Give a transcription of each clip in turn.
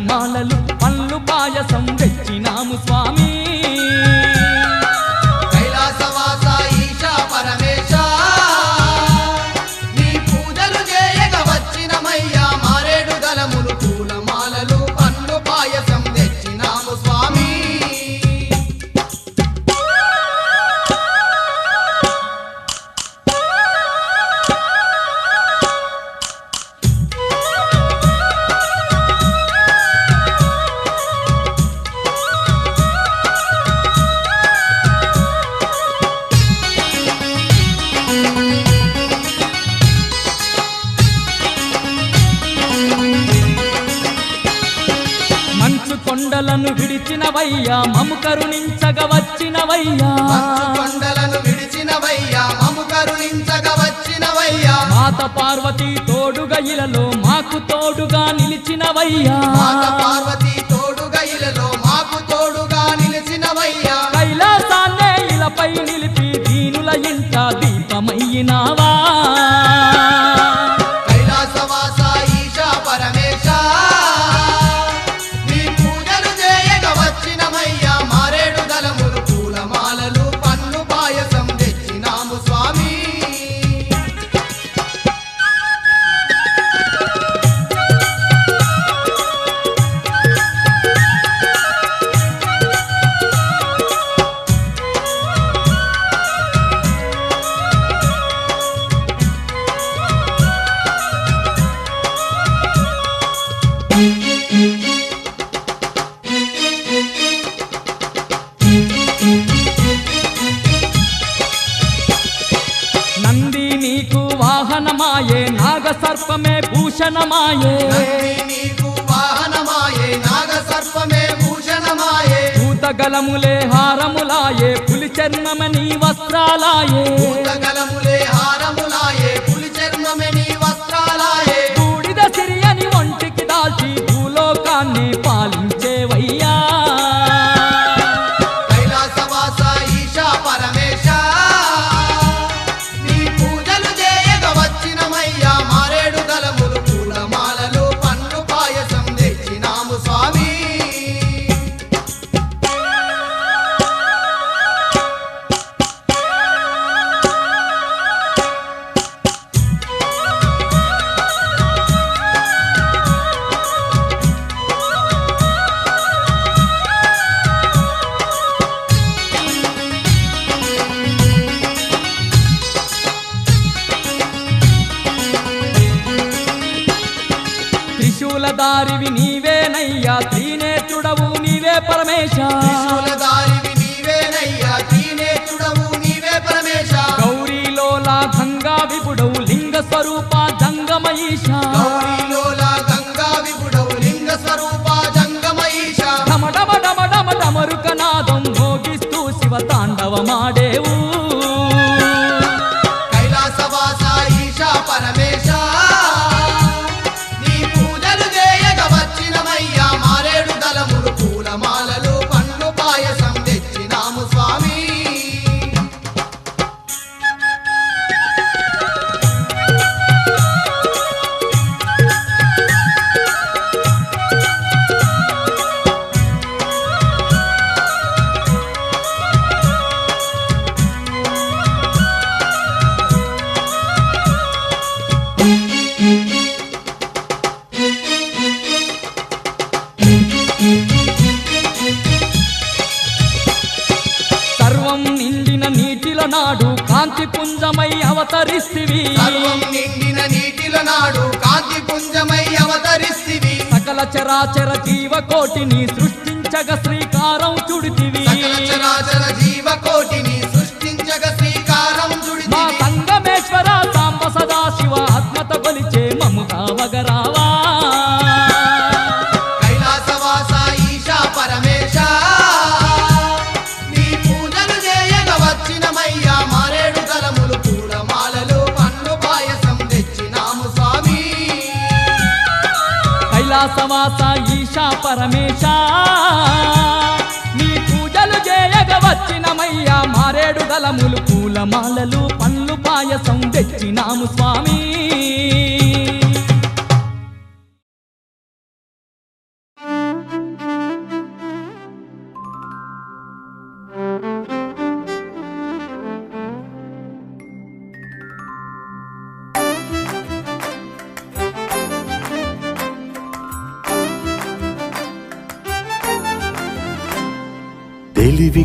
పూలమాలలు పళ్ళు పాయసం తెచ్చినాము స్వామీ. వచ్చినవయ్యా కొండలను విడిచినవయ్యా మము కరుణించగ వచ్చినవయ్యా. మాత పార్వతి తోడుగా ఇలలో మాకు తోడుగా నిలిచినవయ్యా. మాత పార్వతి తోడుగా ఇలలో మాకు తోడుగా నిలిచినవయ్యా. కైలాసాన్నే ఇలపై నిలిపి దీనుల ఇంట దీపమయ్యినావా? వాహనమాయే నాగ సర్పమే భూషణమాయే వాహనమాయే భూషణమాయే. భూతగలములే హారములాయే పులి చర్మమని వస్త్రాలాయే. భూతగలములే హారములాయే పులి చర్మమే స్వరూప జంగమయీశ సర్వం నిండిన నీటిల నాడు కాంతి పుంజమై అవతరిస్తివి. సర్వం నిండిన నీటిల నాడు కాంతి పుంజమై అవతరిస్తివి. సకల చరాచర జీవకోటిని సృష్టించగ శ్రీకారం చుడితివి. సకల చరాచర జీవకోటిని సృష్టించగ శ్రీకారం మా చుడితివి సంగమేశ్వర సాంబ సదా శివ ఆత్మత కొలిచే మము కావగరావా కైలాసవాస పరమేశ. నీ పూజలు చేయగ వచ్చినమయ్యా మారేడు గలములు పూలమాలలు పండ్లు పాయసం తెచ్చినాము స్వామీ.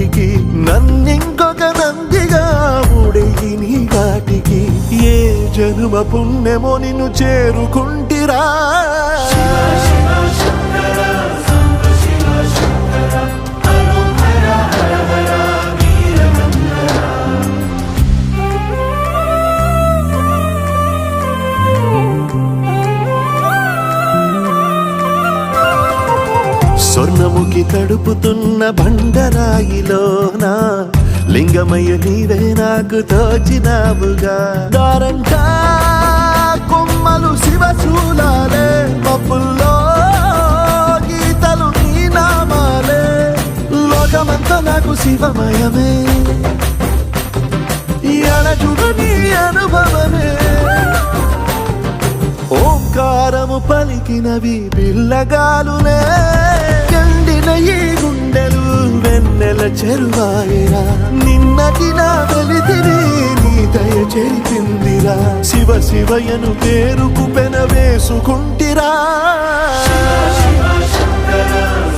నా నన్నింకొక నందిగా ఉడయి నీ ఘాటికి ఏ జనుమ పుణ్యమో నిన్ను చేరుకుంటిరా. స్వర్ణముఖి తడుపుతున్న బండరాయిలోన లింగమయ్య నీవే నాకు తోచినావుగా. దారంట కొమ్మలు శివశూలాలే మబ్బుల్లో గీతలు నీ నామాలే. లోకమంతా నాకు శివమయమే. ఎనజుడు నీ అనుభవమే. ఓంకారము పలికినవి పిల్లగాలులే. ఎండిన ఈ గుండెలు వెన్నెల చెరువాయరా. నిన్నటి నా వెలితిని నీ దయ చేరిందిరా శివ శివయను పేరుకు పెన వేసుకుంటిరా ఓ,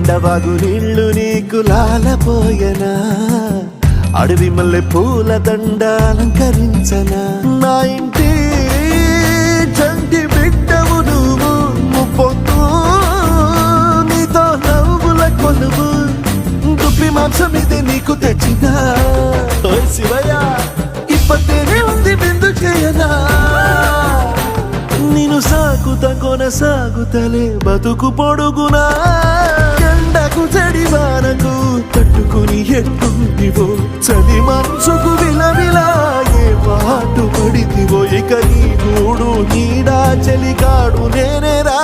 కొండవాగు నీళ్ళు నీకు లాలపోయనా? అడవి మల్లె పూల దండ అలంకరించనా? నా ఇంటి చంటి బిడ్డవు నువ్వు ముప్పొద్దు నీతో నవ్వుల కొలువు. దుప్పి మాంసం ఇది నీకు తెచ్చినా. ఓ శివయ్య ఇప్పటినే ఉంది బిందు చేయనా? నిన్ను కొనసాగుతలే బతుకు పొడుగునా. ఎండకు చెడి వానకు తట్టుకుని ఎట్టుంటివో చలి మనసుకు విలవిలా ఏ పాటు పడితివో. ఇక నీ గూడు నీడా చలికాడు నేనేరా.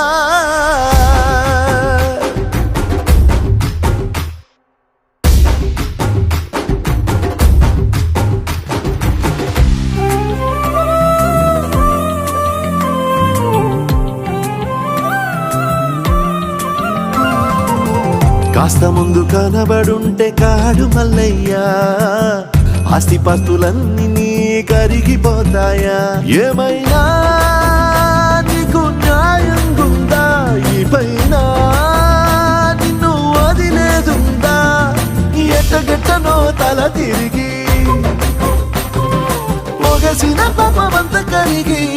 కనబడుంటే కాడు మల్లయ్యా. ఆస్తిపాస్తులన్నీ నీ కరిగిపోతాయా. ఏమైనా నీకు న్యాయం ఉందా ఈ పైన నిన్ను వదిలేదుందా? ఎట్టగెట్టనో తల తిరిగి. పొగసిన పాపమంత కరిగి.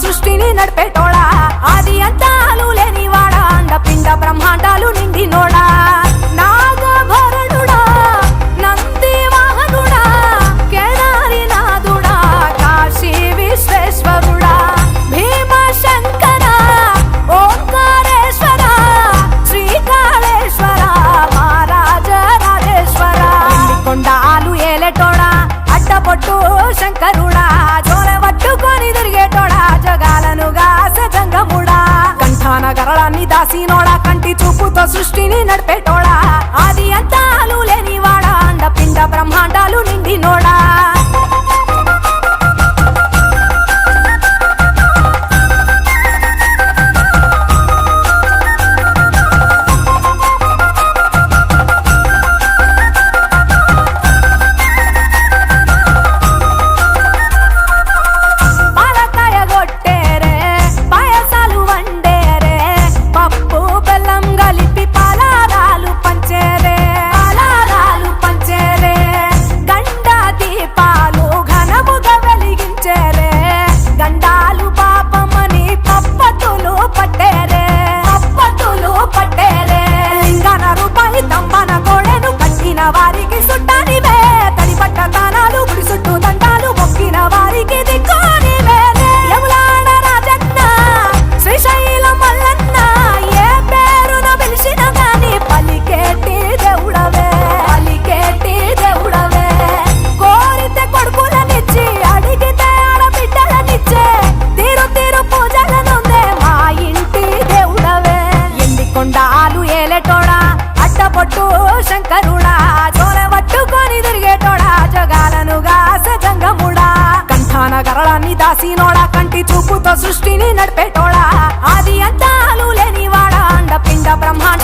सृष्टि ने नड़पेटो ಸೃಷ್ಟಿನೇ ನಡ್ಪೆ ಟೋಳ కాసినోడా కంటి చూపుతో సృష్టిని నడిపేటోడా? ఆది అంతాలు లేనివాడా? అండ పిండ బ్రహ్మాండ